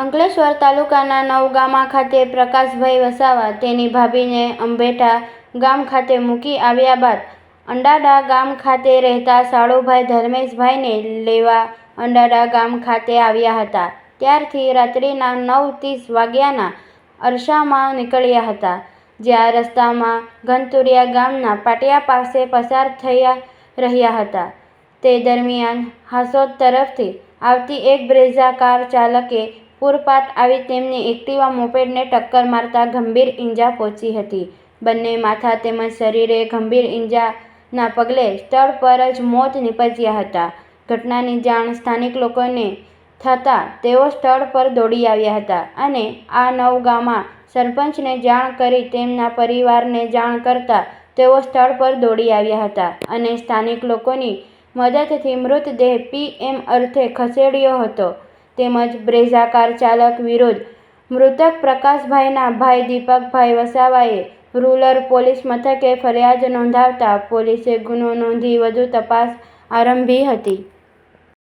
અંકલેશ્વર તાલુકાના નવગામા ખાતે પ્રકાશભાઈ વસાવા તેની ભાભીને અંબેઠા ગામ ખાતે મૂકી આવ્યા બાદ અંડાડા ગામ ખાતે રહેતા સાળુભાઈ ધર્મેશભાઈને લેવા અંડાડા ગામ ખાતે આવ્યા હતા. ત્યારથી રાત્રિના નવ ત્રીસ વાગ્યાના અરસામાં નીકળ્યા હતા, જ્યાં રસ્તામાં ઘનતુરિયા ગામના પાટિયા પાસે પસાર થયા રહ્યા હતા. તે દરમિયાન હાસોદ તરફથી આવતી એક બ્રેઝા કાર ચાલકે પૂરપાટ આવી તેમની એક્ટિવા મોપેડને ટક્કર મારતા ગંભીર ઈજા પહોંચી હતી. બંને માથા તેમજ શરીરે ગંભીર ઈજાના પગલે સ્થળ પર જ મોત નીપજ્યા હતા. ઘટનાની જાણ સ્થાનિક લોકોને થતાં તેઓ સ્થળ પર દોડી આવ્યા હતા અને આ નવગામા સરપંચને જાણ કરી તેમના પરિવારને જાણ કરતા તેઓ સ્થળ પર દોડી આવ્યા હતા અને સ્થાનિક લોકોની મદદથી મૃતદેહ પીએમ અર્થે ખસેડ્યો હતો. તેમજ બ્રેઝા કાર ચાલક વિરુદ્ધ મૃતક પ્રકાશભાઈના ભાઈ દીપકભાઈ વસાવાએ રૂરલ પોલીસ મથકે ફરિયાદ નોંધાવતા પોલીસે ગુનો નોંધી વધુ તપાસ આરંભી હતી.